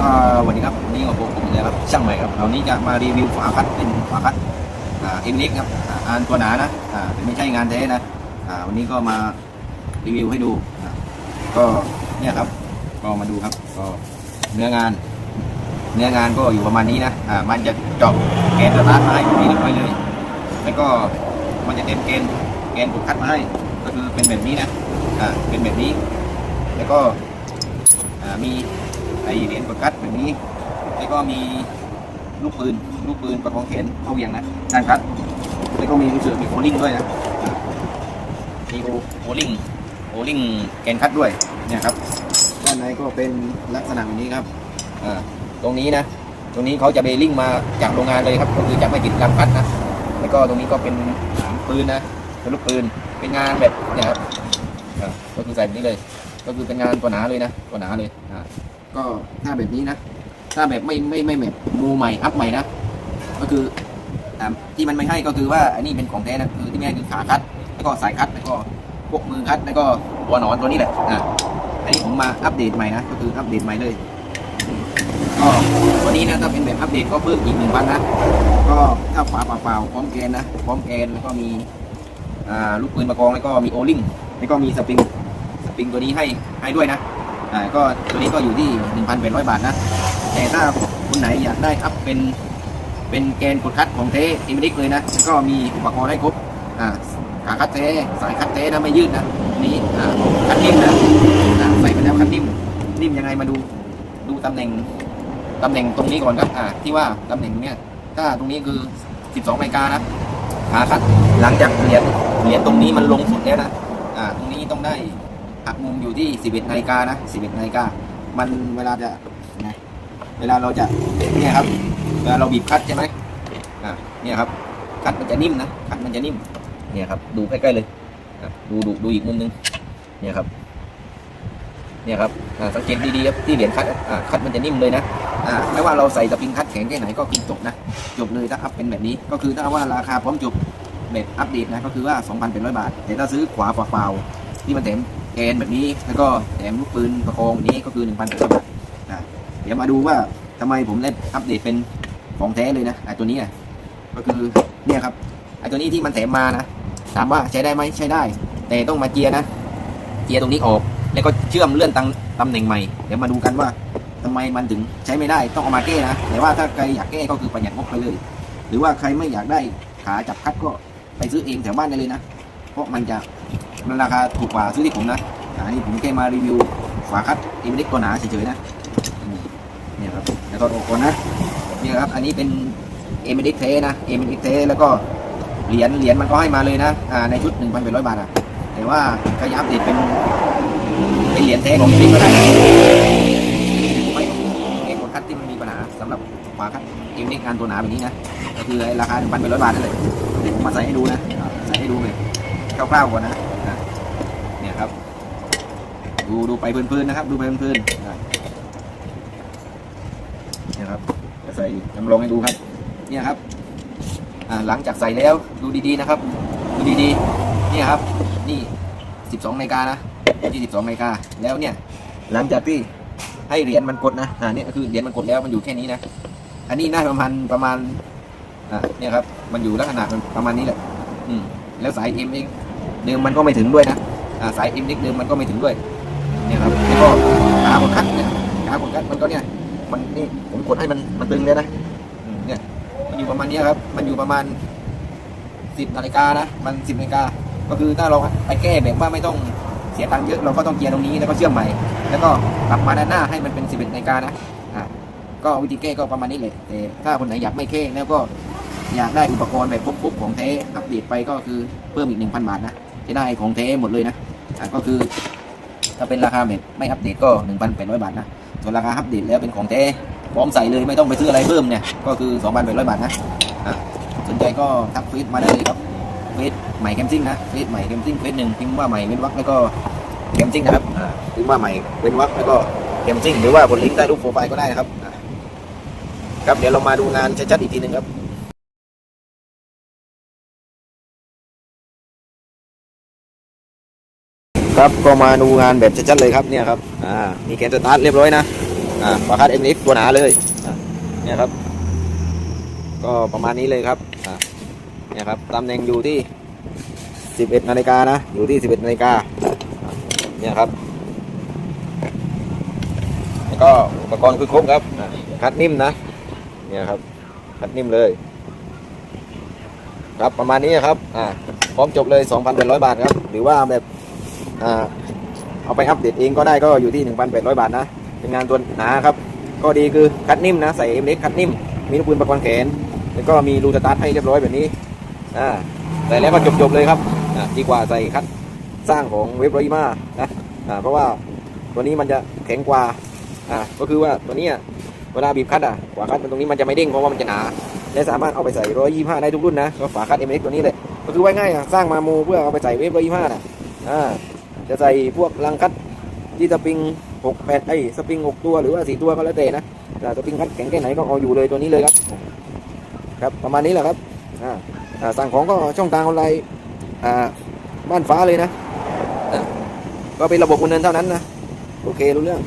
สวัสดีครับวันนี้กับผมผมเลยครับช่างใหม่ครับเรานี้จะมารีวิวฝาคัดเป็นฝาคัดอ่าเอ็มเล็กครับอ่านตัวหนานะอ่าไม่ใช่งานแท้นะอ่าวันนี้ก็มารีวิวให้ดูก็เนี่ยครับก็มาดูครับก็เนื้องาน เนื้องานก็อยู่ประมาณนี้นะอ่ามันจะเจาะแกนสตาร์ทมาให้มีเรียบร้อยเลย แล้วก็มันจะเต็มเกณฑ์แกนกดคัดมาให้ก็คือเป็นแบบนี้นะอ่าเป็นแบบนี้ แล้วก็อ่ามี อเหรียญกดคัดแบบนี้ แล้วก็มีลูกปืน ลูกปืนประคองแขนเข้าเวียงนะด้านคัดแล้วก็มีรู้สึกมีโคลิ่งด้วยนะ มีโคลิ่งโคลิ่งแกนคัดด้วยเนี่ยครับ ด้านในก็เป็นลักษณะแบบนี้ครับอ่าตรงนี้นะ ตรงนี้เขาจะเบลิ่งมาจากโรงงานเลยครับ ก็คือจะไม่ติดลำพัดนะ แล้วก็ตรงนี้ก็เป็นปืนนะเป็นลูกปืน เป็นงานแบบเนี่ยครับก็คือใส่แบบนี้เลย ก็คือเป็นงานตัวหนาเลยนะตัวหนาเลยอ่า ก็ถ้าแบบนี้นะ ถ้าแบบไม่ไม่ไม่แบบมูใหม่อัพใหม่นะ ก็คืออ่าที่มันไม่ให้ก็คือว่าอันนี้เป็นของแท้นะคือที่ไม่ให้คือขาคัด แล้วก็สายคัดแล้วก็พวกมือคัดแล้วก็หัวหนอนตัวนี้แหละอ่าอันนี้ผมมาอัปเดตใหม่นะก็คืออัปเดตใหม่เลยก็วันนี้นะถ้าเป็นแบบอัปเดตก็เพิ่มอีกหนึ่งพันนะก็ถ้าฝาเปล่าๆพร้อมแกนนะพร้อมแกนแล้วก็มีอ่าลูกปืนประกองแล้วก็มีโอลิงแล้วก็มีสปริงสปริงตัวนี้ให้ให้ด้วยนะ อ่าก็ตัวนี้ก็อยู่ที่ 1,800 บาทนะ แต่ถ้าคนไหนอยากได้อัพเป็นเป็นแกนกดคัดของเทอิมิดิกเลยนะ ก็มีอุปกรณ์ให้ครบอ่าขาคัดเทสายคัดเทนะไม่ยืดนะนี่อ่าคัดนิ่มนะใส่ไปแล้วคัดนิ่มนิ่มยังไงมาดูดูตำแหน่งตำแหน่งตรงนี้ก่อนครับอ่าที่ว่าตำแหน่งเนี้ยถ้าตรงนี้คือ 12นาฬิกานะขาคัดหลังจากเหรียญเหรียญตรงนี้มันลงสุดแล้วนะอ่าตรงนี้ต้องได้ หักมุมอยู่ที่ 11นาฬิกานะ 11นาฬิกามันเวลาจะนะเวลาเราจะเนี่ยครับเวลาเราบีบคัดใช่ไหมอ่าเนี่ยครับ คัดมันจะนิ่มนะคัดมันจะนิ่ม เนี่ยครับ ดูใกล้ๆเลยดูดูดูอีกมุมนึง เนี่ยครับ เนี่ยครับสังเกตดีๆครับที่เหรียญคัดอ่าคัดมันจะนิ่มเลยนะอ่าไม่ว่าเราใส่สปริงคัดแข็งแค่ไหนก็คือจบนะจบเลยถ้าอัพเป็นแบบนี้ก็คือถ้าว่าราคาพร้อมจบแบบอัปเดตนะก็คือว่า 2,800 บาท แต่ถ้าซื้อขวาเปล่าๆที่มันแถม แกนแบบนี้แล้วก็แถมลูกปืนประคองแบบนี้ก็คือ1,800บาทอ่าเดี๋ยวมาดูว่าทำไมผมเล่นอัปเดตเป็นของแท้เลยนะไอ้ตัวนี้อะก็คือเนี่ยครับไอ้ตัวนี้ที่มันแถมมานะถามว่าใช้ได้ไหมใช้ได้ แต่ต้องมาเจียร์นะเจียร์ตรงนี้ออก แล้วก็เชื่อมเลื่อนตังตำแหน่งใหม่เดี๋ยวมาดูกันว่าทำไมมันถึงใช้ไม่ได้ต้องเอามาแก้นะแต่ว่าถ้าใครอยากแก้ก็คือประหยัดงบไปเลย หรือว่าใครไม่อยากได้ขาจับคัดก็ไปซื้อเองแถวบ้านได้เลยนะ เพราะมันจะ มันราคาถูกกว่าซื้อที่ผมนะอันนี้ผมแค่มารีวิวฝาคัดเอ็มเล็กตัวหนาเฉยๆนะเนี่ยครับแล้วก็ออกก่อนนะเนี่ยครับอันนี้เป็นเอ็มเล็กเทนะเอ็มเล็กเทแล้วก็เหรียญเหรียญมันก็ให้มาเลยนะอ่าในชุด1,800บาทอะแต่ว่าใครอยากอัปเดตเป็นเป็นเหรียญแท้ของจริงก็ได้นะไม่เอกดคัดที่มันมีปัญหาสำหรับฝาคัดเอ็มเล็กานตัวหนาแบบนี้นะก็คือราคา1,800บาทนั่นเลยเดี๋ยวผมมาใส่ให้ดูนะใส่ให้ดูเลย คร่าวๆก่อนนะเนี่ยครับ ดูดูไปเพลินๆนะครับ ดูไปเพลินๆนะเนี่ยครับจะใส่จำลองให้ดูครับ เนี่ยครับอ่าหลังจากใส่แล้วดูดีๆนะครับ ดูดีๆเนี่ยครับ นี่ 12นาฬิกานะที่12นาฬิกาแล้วเนี่ย หลังจากที่ให้เหรียญมันกดนะอ่าเนี่ยคือเหรียญมันกดแล้วมันอยู่แค่นี้นะอันนี้น่าประมาณประมาณอ่าเนี่ยครับ มันอยู่ลักษณะประมาณนี้แหละ อืมแล้วสายเอ็มเอง เดิมมันก็ไม่ถึงด้วยนะสายเอ็มเดิมมันก็ไม่ถึงด้วยเนี่ยครับแล้วก็ขากดคัดเนี่ยขากดคัดมันก็เนี่ยมันนี่ผมกดให้มันมันตึงเลยนะเนี่ยมันอยู่ประมาณนี้ครับ มันอยู่ประมาณสิบนาฬิกานะมันสิบนาฬิกาก็คือถ้าเราไปแก้แบบว่าไม่ต้องเสียตังค์เยอะเราก็ต้องเกียร์ตรงนี้แล้วก็เชื่อมใหม่ แล้วก็กลับมาด้านหน้าให้มันเป็น11นาฬิกานะอ่าก็วิธีแก้ก็ประมาณนี้เลยแต่ถ้าคนไหนอยากไม่แก้แล้วก็อยากได้อุปกรณ์แบบปุ๊บๆของแท้อัปเดตไปก็คือเพิ่มอีก1,000บาทนะ จะได้ของแท้หมดเลยนะอ่าก็คือ ถ้าเป็นราคาแบบไม่อัปเดตก็1,800บาทนะส่วนราคาอัปเดตแล้วเป็นของแท้พร้อมใส่เลยไม่ต้องไปซื้ออะไรเพิ่มเนี่ยก็คือ2,800บาทนะอ่าสนใจก็ทักเฟซมาได้เลยครับเฟซใหม่แคมซิ่งนะเฟซใหม่แคมซิ่งเฟซหนึ่งพิมพ์ว่าใหม่เว้นวรรคแล้วก็แคมซิ่งนะครับอ่าพิมพ์ว่าใหม่เว้นวรรคแล้วก็แคมซิ่งหรือว่ากดลิงก์ใต้รูปโปรไฟล์ก็ได้นะครับอ่าครับเดี๋ยวเรามาดูงานชัดๆอีกทีหนึ่งครับ ครับก็มาดูงานแบบชัดๆเลยครับเนี่ยครับอ่ามีแกนสตาร์ทเรียบร้อยนะอ่าฝาคัดเอ็มนิตัวหนาเลยเนี่ยครับ ก็ประมาณนี้เลยครับอ่าเนี่ยครับตำแหน่งอยู่ที่ 11นาฬิกานะอยู่ที่ 11นาฬิกาเนี่ยครับแล้วก็อุปกรณ์คือครบครับคัดนิ่มนะเนี่ยครับคัดนิ่มเลย ครับประมาณนี้ครับอ่าพร้อมจบเลย2,800 บาทครับ หรือว่าแบบ เอาไปอัปเดตเองก็ได้ก็อยู่ที่ 1,800 บาทนะ เป็นงานตัวหนาครับ ก็ดีคือคัดนิ่มนะ ใส่เอ็มเล็กคัดนิ่ม มีลูกปืนประกอบแขน แล้วก็มีรูสตาร์ทให้เรียบร้อยแบบนี้อ่าใส่แล้วก็จบๆเลยครับอ่าดีกว่าใส่คัดสร้างของเว็บร้อยมานะอ่าเพราะว่าตัวนี้มันจะแข็งกว่าอ่าก็คือว่าตัวนี้เวลาบีบคัดอะฝาคัดมันตรงนี้มันจะไม่เด้งเพราะว่ามันจะหนาและสามารถเอาไปใส่ร้อยยี่ห้าได้ทุกรุ่นนะก็ฝาคัดเอ็มเอ็กตัวนี้เลยก็คือไว้ง่ายอะสร้างมาโมเพื่อเอาไปใส่เวฟร้อยยี่ห้าน่ะอ่า จะใส่พวกลังคัดที่สปริงหกแปดไอ้สปริงหกตัวหรือว่าสี่ตัวก็แล้วแต่นะแต่สปริงคัดแข็งแค่ไหนก็เอาอยู่เลยตัวนี้เลยครับ ครับประมาณนี้แหละครับอ่าสั่งของก็ช่องทางออนไลน์อ่าบ้านฟ้าเลยนะก็เป็นระบบคนเดินเท่านั้นนะโอเครู้เรื่อง